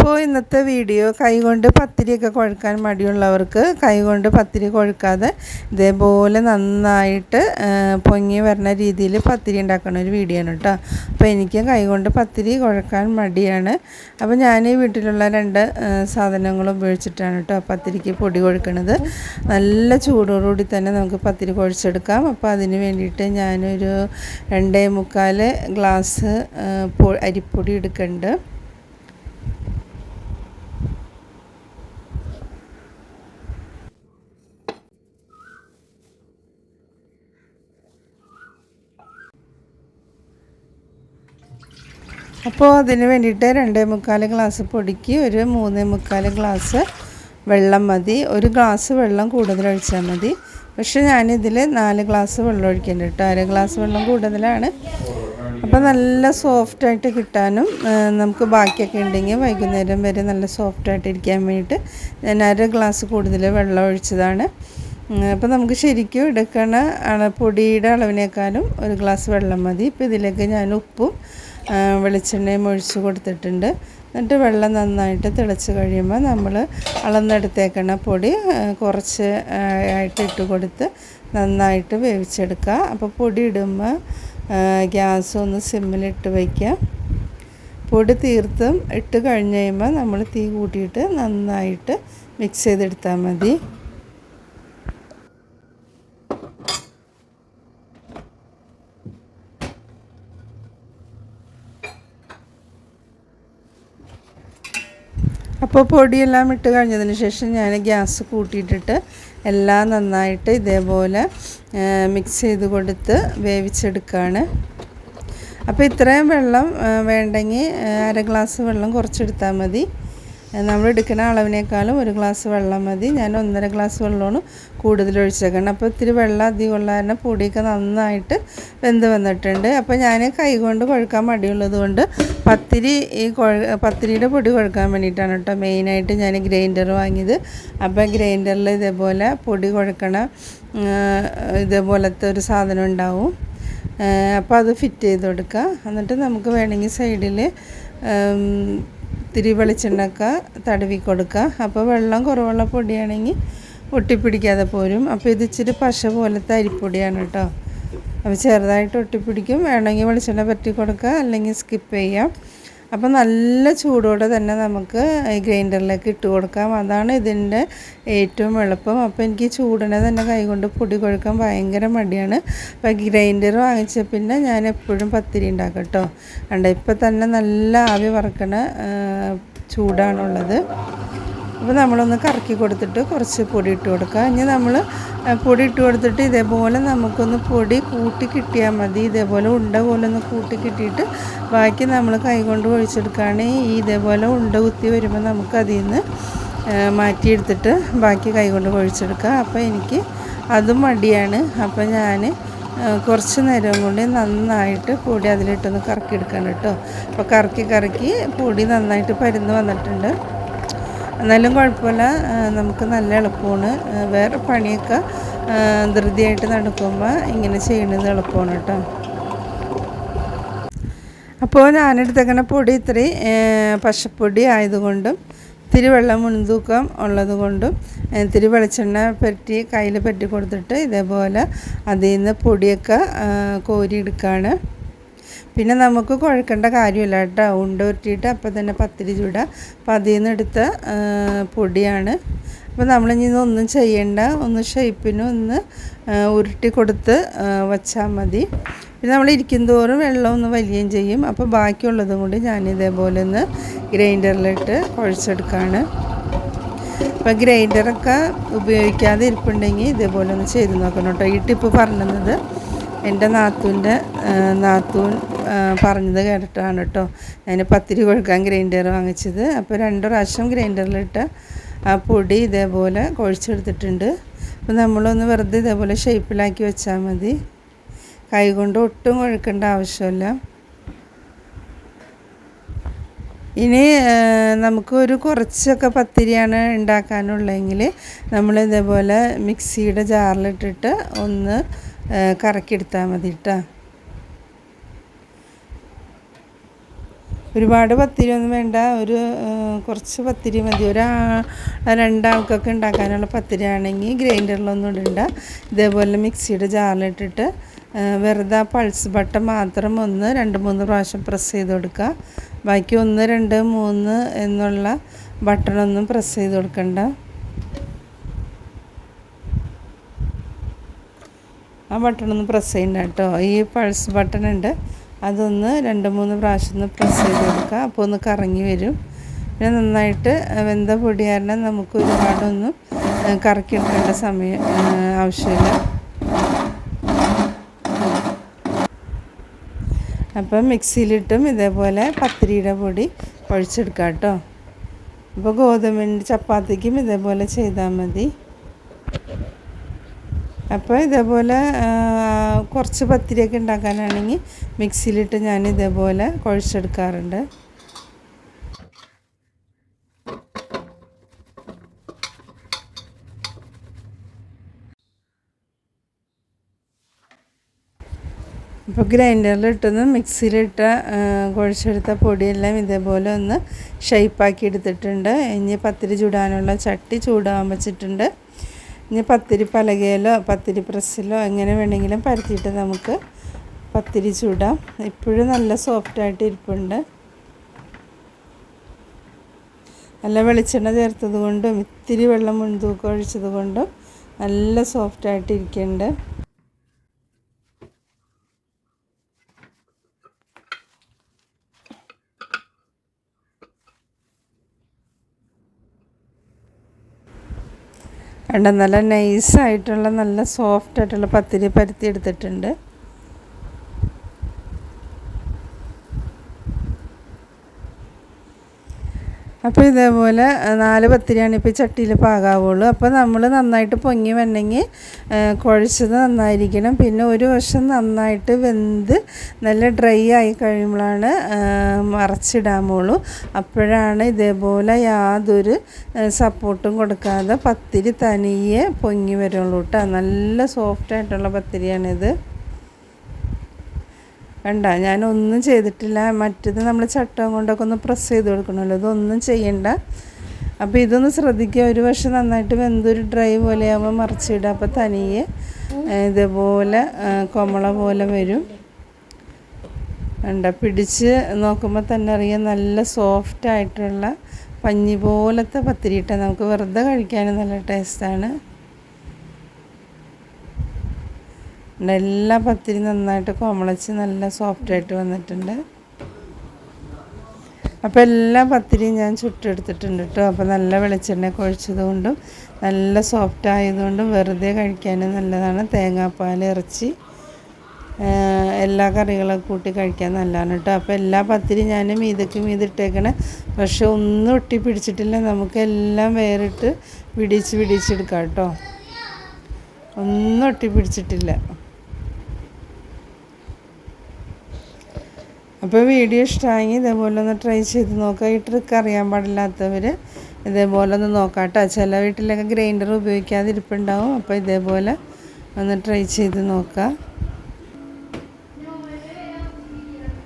അപ്പോൾ ഇന്നത്തെ വീഡിയോ കൈകൊണ്ട് പത്തിരിയൊക്കെ കുഴക്കാൻ മടിയുള്ളവർക്ക് കൈകൊണ്ട് പത്തിരി കുഴക്കാതെ ഇതേപോലെ നന്നായിട്ട് പൊങ്ങി വരുന്ന രീതിയിൽ പത്തിരി ഉണ്ടാക്കുന്ന ഒരു വീഡിയോ ആണ് കേട്ടോ. അപ്പോൾ എനിക്ക് കൈകൊണ്ട് പത്തിരി കുഴക്കാൻ മടിയാണ്. അപ്പോൾ ഞാൻ ഈ വീട്ടിലുള്ള രണ്ട് സാധനങ്ങൾ ഉപയോഗിച്ചിട്ടാണ് കേട്ടോ പത്തിരിക്ക് പൊടി കൊഴുക്കണത് നല്ല ചൂടോടുകൂടി തന്നെ നമുക്ക് പത്തിരി കുഴച്ചെടുക്കാം. അപ്പോൾ അതിന് വേണ്ടിയിട്ട് ഞാനൊരു രണ്ടേ മുക്കാൽ ഗ്ലാസ് അരിപ്പൊടി എടുക്കുന്നുണ്ട്. അപ്പോൾ അതിന് വേണ്ടിയിട്ട് രണ്ടേ മുക്കാൽ ഗ്ലാസ് പൊടിക്ക് ഒരു മൂന്നേ മുക്കാൽ ഗ്ലാസ് വെള്ളം മതി. ഒരു ഗ്ലാസ് വെള്ളം കൂടുതൽ ഒഴിച്ചാൽ മതി. പക്ഷേ ഞാനിതിൽ നാല് ഗ്ലാസ് വെള്ളം ഒഴിക്കേണ്ട കേട്ടോ അര ഗ്ലാസ് വെള്ളം കൂടുതലാണ്. അപ്പോൾ നല്ല സോഫ്റ്റായിട്ട് കിട്ടാനും നമുക്ക് ബാക്കിയൊക്കെ ഉണ്ടെങ്കിൽ വൈകുന്നേരം വരെ നല്ല സോഫ്റ്റായിട്ട് ഇരിക്കാൻ വേണ്ടിയിട്ട് ഞാൻ അര ഗ്ലാസ് കൂടുതൽ വെള്ളം ഒഴിച്ചതാണ്. അപ്പോൾ നമുക്ക് ശരിക്കും എടുക്കണ പൊടിയുടെ അളവിനേക്കാളും ഒരു ഗ്ലാസ് വെള്ളം മതി. ഇപ്പോൾ ഇതിലേക്ക് ഞാൻ ഉപ്പും വെളിച്ചെണ്ണയും ഒഴിച്ച് കൊടുത്തിട്ടുണ്ട്. എന്നിട്ട് വെള്ളം നന്നായിട്ട് തിളച്ച് കഴിയുമ്പോൾ നമ്മൾ അളന്നെടുത്തേക്കണ പൊടി കുറച്ച് ആയിട്ട് ഇട്ട് കൊടുത്ത് നന്നായിട്ട് വേവിച്ചെടുക്കുക. അപ്പോൾ പൊടി ഇടുമ്പോൾ ഗ്യാസ് ഒന്ന് സിമ്മിലിട്ട് വയ്ക്കുക പൊടി തീർത്തും ഇട്ട് കഴിഞ്ഞ് കഴിയുമ്പോൾ നമ്മൾ തീ കൂട്ടിയിട്ട് നന്നായിട്ട് മിക്സ് ചെയ്തെടുത്താൽ മതി. അപ്പോൾ പൊടിയെല്ലാം ഇട്ട് കഴിഞ്ഞതിന് ശേഷം ഞാൻ ഗ്യാസ് കൂട്ടിയിട്ടിട്ട് എല്ലാം നന്നായിട്ട് ഇതേപോലെ മിക്സ് ചെയ്ത് കൊടുത്ത് വേവിച്ചെടുക്കുകയാണ് അപ്പോൾ ഇത്രയും വെള്ളം വേണ്ടെങ്കിൽ അര ഗ്ലാസ് വെള്ളം കുറച്ചെടുത്താൽ മതി. നമ്മൾ എടുക്കുന്ന അളവിനേക്കാളും ഒരു ഗ്ലാസ് വെള്ളം മതി. ഞാൻ ഒന്നര ഗ്ലാസ് വെള്ളമാണ് കൂടുതൽ ഒഴിച്ചേക്കണം അപ്പോൾ ഇത്തിരി വെള്ളം അധികം ഉള്ള കാരണം പൊടിയൊക്കെ നന്നായിട്ട് വെന്ത് വന്നിട്ടുണ്ട്. അപ്പോൾ ഞാൻ കൈ കൊണ്ട് കുഴക്കാൻ മടിയുള്ളത് കൊണ്ട് പത്തിരി ഈ പത്തിരിയുടെ പൊടി കുഴക്കാൻ വേണ്ടിയിട്ടാണ് കേട്ടോ മെയിനായിട്ട് ഞാൻ ഗ്രൈൻഡർ വാങ്ങിയത്. അപ്പോൾ ഗ്രൈൻഡറിൽ ഇതേപോലെ പൊടി കുഴക്കണ ഇതേപോലത്തെ ഒരു സാധനം ഉണ്ടാവും. അപ്പോൾ അത് ഫിറ്റ് ചെയ്ത് കൊടുക്കുക. എന്നിട്ട് നമുക്ക് വേണമെങ്കിൽ സൈഡിൽ ഇത്തിരി വെളിച്ചെണ്ണക്ക തടവി കൊടുക്കുക അപ്പോൾ വെള്ളം കുറവുള്ള പൊടിയാണെങ്കിൽ ഒട്ടിപ്പിടിക്കാതെ പോരും. അപ്പോൾ ഇത് ഇച്ചിരി പശ പോലത്തെ അരിപ്പൊടിയാണ് കേട്ടോ അപ്പോൾ ചെറുതായിട്ട് ഒട്ടിപ്പിടിക്കും. വേണമെങ്കിൽ വെളിച്ചെണ്ണ പറ്റി കൊടുക്കുക അല്ലെങ്കിൽ സ്കിപ്പ് ചെയ്യാം. അപ്പോൾ നല്ല ചൂടോടെ തന്നെ നമുക്ക് ഗ്രൈൻഡറിലേക്ക് ഇട്ട് കൊടുക്കാം. അതാണ് ഇതിന്റെ ഏറ്റവും എളുപ്പം. അപ്പോൾ എനിക്ക് ചൂടിനെ തന്നെ കൈകൊണ്ട് പൊടി കൊഴുക്കാൻ ഭയങ്കര മടിയാണ്. അപ്പോൾ ഗ്രൈൻഡർ വാങ്ങിച്ച പിന്നെ ഞാൻ എപ്പോഴും പത്തിരി ഉണ്ടാക്കും കേട്ടോ കണ്ട ഇപ്പം തന്നെ നല്ല ആവി വറക്കണ ചൂടാണുള്ളത്. അപ്പോൾ നമ്മളൊന്ന് കറക്കി കൊടുത്തിട്ട് കുറച്ച് പൊടി ഇട്ട് കൊടുക്കുക ഇനി നമ്മൾ പൊടി ഇട്ട് കൊടുത്തിട്ട് ഇതേപോലെ നമുക്കൊന്ന് പൊടി കൂട്ടി കിട്ടിയാൽ മതി. ഇതേപോലെ ഉണ്ട പോലെ ഒന്ന് കൂട്ടി കിട്ടിയിട്ട് ബാക്കി നമ്മൾ കൈകൊണ്ട് ഒഴിച്ചെടുക്കുകയാണെങ്കിൽ ഈ ഇതേപോലെ ഉണ്ട കുത്തി വരുമ്പോൾ നമുക്ക് അതിൽ നിന്ന് മാറ്റിയെടുത്തിട്ട് ബാക്കി കൈകൊണ്ട് ഒഴിച്ചെടുക്കുക അപ്പോൾ എനിക്ക് അതും മടിയാണ്. അപ്പോൾ ഞാൻ കുറച്ച് നേരം കൊണ്ട് നന്നായിട്ട് പൊടി അതിലിട്ടൊന്ന് കറക്കി എടുക്കണം കേട്ടോ. അപ്പോൾ കറക്കി കറക്കി പൊടി നന്നായിട്ട് പരുന്ന് വന്നിട്ടുണ്ട്. എന്നാലും കുഴപ്പമില്ല. നമുക്ക് നല്ല എളുപ്പമാണ്. വേറെ പണിയൊക്കെ ധൃതിയായിട്ട് നടക്കുമ്പോൾ ഇങ്ങനെ ചെയ്യുന്നത് എളുപ്പമാണ് കേട്ടോ. അപ്പോൾ ഞാനെടുത്തേക്കണ പൊടി ഇത്രയും പശപ്പൊടി ആയതുകൊണ്ടും ഇത്തിരി വെള്ളം മുൻതൂക്കം ഉള്ളത് കൊണ്ടും ഇത്തിരി വെളിച്ചെണ്ണ പറ്റി കയ്യിൽ പറ്റി കൊടുത്തിട്ട് ഇതേപോലെ അതിൽ നിന്ന് പൊടിയൊക്കെ കോരിയെടുക്കുകയാണ് പിന്നെ നമുക്ക് കുഴക്കേണ്ട കാര്യമില്ല കേട്ടോ. ഉണ്ട ഉരുട്ടിയിട്ട് അപ്പം തന്നെ പത്തിരി ചൂടുക അപ്പം അതിൽ നിന്ന് എടുത്ത പൊടിയാണ്. അപ്പോൾ നമ്മളിനി ഒന്നും ചെയ്യേണ്ട. ഒന്ന് ഷേപ്പിനും ഒന്ന് ഉരുട്ടി കൊടുത്ത് വച്ചാൽ മതി. പിന്നെ നമ്മൾ ഇരിക്കും തോറും വെള്ളം ഒന്ന് വലിയും ചെയ്യും. അപ്പോൾ ബാക്കിയുള്ളതും കൊണ്ട് ഞാൻ ഇതേപോലെ ഒന്ന് ഗ്രൈൻഡറിലിട്ട് കുഴച്ചെടുക്കുകയാണ് അപ്പോൾ ഗ്രൈൻഡറൊക്കെ ഉപയോഗിക്കാതെ ഇരിപ്പുണ്ടെങ്കിൽ ഇതേപോലെ ഒന്ന് ചെയ്ത് നോക്കണം കേട്ടോ. ഈ ടിപ്പ് പറഞ്ഞത് എന്റെ നാത്തൂന്റെ നാത്തൂൻ പറഞ്ഞത് കേട്ടിട്ടാണ് കേട്ടോ. ഞാൻ പത്തിരി കൊഴുക്കാൻ ഗ്രൈൻഡർ വാങ്ങിച്ചത്. അപ്പോൾ രണ്ട് പ്രാവശ്യം ഗ്രൈൻഡറിലിട്ട് ആ പൊടി ഇതേപോലെ കുഴച്ചെടുത്തിട്ടുണ്ട്. അപ്പോൾ നമ്മളൊന്ന് വെറുതെ ഇതേപോലെ ഷേപ്പിലാക്കി വെച്ചാൽ മതി. കൈ കൊണ്ട് ഒട്ടും കുഴക്കേണ്ട ആവശ്യമില്ല. ഇനി നമുക്ക് ഒരു കുറച്ചൊക്കെ പത്തിരിയാണ് ഉണ്ടാക്കാനുള്ളതെങ്കിൽ നമ്മൾ ഇതേപോലെ മിക്സിയുടെ ജാറിലിട്ടിട്ട് ഒന്ന് കറക്കിയെടുത്താൽ മതി കേട്ടോ ഒരുപാട് പത്തിരി ഒന്നും വേണ്ട. ഒരു കുറച്ച് പത്തിരി മതി. ഒരാ രണ്ടാൾക്കൊക്കെ ഉണ്ടാക്കാനുള്ള പത്തിരി ആണെങ്കിൽ ഗ്രൈൻഡറിലൊന്നും ഇടണ്ട. ഇതേപോലെ മിക്സിയുടെ ജാറിലിട്ടിട്ട് വെറുതെ ആ പൾസ് ബട്ടൺ മാത്രം ഒന്ന് രണ്ട് മൂന്ന് പ്രാവശ്യം പ്രസ് ചെയ്ത് കൊടുക്കുക. ബാക്കി ഒന്ന് രണ്ട് മൂന്ന് എന്നുള്ള ബട്ടണൊന്നും പ്രസ് ചെയ്ത് കൊടുക്കണ്ട. ആ ബട്ടൺ ഒന്ന് പ്രസ് ചെയ്യണ്ട കേട്ടോ. ഈ പൾസ് ബട്ടൺ ഉണ്ട്. അതൊന്ന് രണ്ട് മൂന്ന് പ്രാവശ്യം ഒന്ന് പ്രസ് ചെയ്ത് കൊടുക്കുക അപ്പോൾ ഒന്ന് കറങ്ങി വരും. പിന്നെ നന്നായിട്ട് വെന്ത പൊടി കാരണം നമുക്ക് ഒരുപാടൊന്നും കറക്കി എടുക്കേണ്ട സമയം ആവശ്യമില്ല. അപ്പം മിക്സിയിലിട്ടും ഇതേപോലെ പത്തിരിയുടെ പൊടി കുഴച്ചെടുക്കാം കേട്ടോ. അപ്പോൾ ഗോതമ്പിന്റെ ചപ്പാത്തിക്കും ഇതേപോലെ ചെയ്താൽ മതി. അപ്പോൾ ഇതേപോലെ കുറച്ച് പത്തിരിയൊക്കെ ഉണ്ടാക്കാനാണെങ്കിൽ മിക്സിയിലിട്ട് ഞാൻ ഇതേപോലെ കുഴച്ചെടുക്കാറുണ്ട്. ഗ്രൈൻഡറിൽ ഗ്രൈൻഡറിലിട്ടൊന്ന് മിക്സിയിലിട്ട കുഴച്ചെടുത്ത പൊടിയെല്ലാം ഇതേപോലെ ഒന്ന് ഷേപ്പാക്കി എടുത്തിട്ടുണ്ട്. ഇനി പത്തിരി ചൂടാനുള്ള ചട്ടി ചൂടാൻ വെച്ചിട്ടുണ്ട്. ഇനി പത്തിരി പലകയിലോ പത്തിരി പ്രസ്സിലോ എങ്ങനെ വേണമെങ്കിലും പരത്തിയിട്ട് നമുക്ക് പത്തിരി ചൂടാം. ഇപ്പോഴും നല്ല സോഫ്റ്റായിട്ട് ഇരിപ്പുണ്ട്. നല്ല വെളിച്ചെണ്ണ ചേർത്തത് കൊണ്ടും ഇത്തിരി വെള്ളം മുൻതൂക്കം ഒഴിച്ചത് കൊണ്ടും നല്ല സോഫ്റ്റായിട്ട് ഇരിക്കുന്നുണ്ട് കണ്ട നല്ല നൈസായിട്ടുള്ള നല്ല സോഫ്റ്റ് ആയിട്ടുള്ള പത്തിരി പരത്തി എടുത്തിട്ടുണ്ട്. അപ്പോൾ ഇതേപോലെ നാല് പത്തിരിയാണ് ഇപ്പോൾ ചട്ടിയിൽ പാകാവുള്ളൂ. അപ്പോൾ നമ്മൾ നന്നായിട്ട് പൊങ്ങി വന്നെങ്കിൽ കുഴച്ചത് നന്നായിരിക്കണം. പിന്നെ ഒരു വശം നന്നായിട്ട് വെന്ത് നല്ല ഡ്രൈ ആയി കഴിയുമ്പോഴാണ് മറച്ചിടാമുള്ളൂ അപ്പോഴാണ് ഇതേപോലെ യാതൊരു സപ്പോർട്ടും കൊടുക്കാതെ പത്തിരി തനിയെ പൊങ്ങി വരുള്ളൂ കേട്ടോ. നല്ല സോഫ്റ്റായിട്ടുള്ള പത്തിരിയാണിത്. വേണ്ട ഞാനൊന്നും ചെയ്തിട്ടില്ല. മറ്റത് നമ്മൾ ചട്ടം കൊണ്ടൊക്കെ ഒന്ന് പ്രസ് ചെയ്ത് കൊടുക്കണമല്ലോ. ഇതൊന്നും ചെയ്യണ്ട. അപ്പോൾ ഇതൊന്ന് ശ്രദ്ധിക്കുക. ഒരു പക്ഷെ നന്നായിട്ട് വെന്തൊരു ഡ്രൈ പോലെ ആകുമ്പോൾ മറിച്ചിടുക. അപ്പോൾ തനിയെ ഇതേപോലെ കൊമള പോലെ വരും. വേണ്ട പിടിച്ച് നോക്കുമ്പോൾ തന്നെ അറിയാം നല്ല സോഫ്റ്റ് ആയിട്ടുള്ള പഞ്ഞി പോലത്തെ പത്തിരിയിട്ട. നമുക്ക് വെറുതെ കഴിക്കാനും നല്ല ടേസ്റ്റാണ് ഉണ്ട്. എല്ലാ പത്തിരി നന്നായിട്ട് കോമളച്ച് നല്ല സോഫ്റ്റായിട്ട് വന്നിട്ടുണ്ട്. അപ്പോൾ എല്ലാ പത്തിരിയും ഞാൻ ചുട്ടെടുത്തിട്ടുണ്ട് കേട്ടോ അപ്പോൾ നല്ല വെളിച്ചെണ്ണ ഒഴിച്ചത് കൊണ്ടും നല്ല സോഫ്റ്റ് ആയതുകൊണ്ടും വെറുതെ കഴിക്കാനും നല്ലതാണ്. തേങ്ങാപ്പാൽ ഇറച്ചി എല്ലാ കറികളൊക്കെ കൂട്ടി കഴിക്കാൻ നല്ലതാണ് കേട്ടോ അപ്പോൾ എല്ലാ പത്തിരി ഞാൻ മീതക്ക് മീതിട്ടേക്കണേ. പക്ഷെ ഒന്നും ഒട്ടി പിടിച്ചിട്ടില്ല. നമുക്കെല്ലാം വേറിട്ട് വിടിച്ച് വിടിച്ചെടുക്കാം കേട്ടോ ഒന്നും ഒട്ടി പിടിച്ചിട്ടില്ല. അപ്പോൾ വീഡിയോ ഇഷ്ടമായി ഇതേപോലെ ഒന്ന് ട്രൈ ചെയ്ത് നോക്കുക ഈ ട്രിക്ക് അറിയാൻ പാടില്ലാത്തവർ ഇതേപോലെ ഒന്ന് നോക്കാം കേട്ടോ ചില വീട്ടിലൊക്കെ ഗ്രൈൻഡർ ഉപയോഗിക്കാതെ ഇരിപ്പുണ്ടാവും അപ്പോൾ ഇതേപോലെ ഒന്ന് ട്രൈ ചെയ്ത് നോക്കുക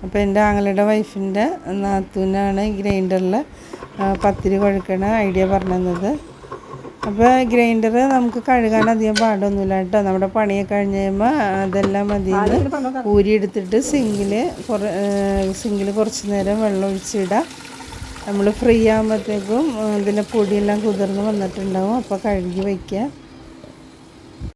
അപ്പോൾ എന്റെ ആങ്ങളുടെ വൈഫിന്റെ നാത്തൂനാണ് ഗ്രൈൻഡറിൽ പത്തിരി കുഴക്കണ ഐഡിയ പറഞ്ഞു തന്നത് അപ്പോൾ ഗ്രൈൻഡർ നമുക്ക് കഴുകാൻ അധികം പാടൊന്നുമില്ല കേട്ടോ. നമ്മുടെ പണിയൊക്കെ കഴിഞ്ഞ് കഴിയുമ്പോൾ അതെല്ലാം മതിയെന്ന് ഊരിയെടുത്തിട്ട് സിങ്കിൽ കുറ സിങ്കിൽ കുറച്ച് നേരം വെള്ളം ഒഴിച്ചിടാം. നമ്മൾ ഫ്രീ ആകുമ്പോഴത്തേക്കും ഇതിന്റെ പൊടിയെല്ലാം കുതിർന്ന് വന്നിട്ടുണ്ടാവും. അപ്പോൾ കഴുകി വയ്ക്കുക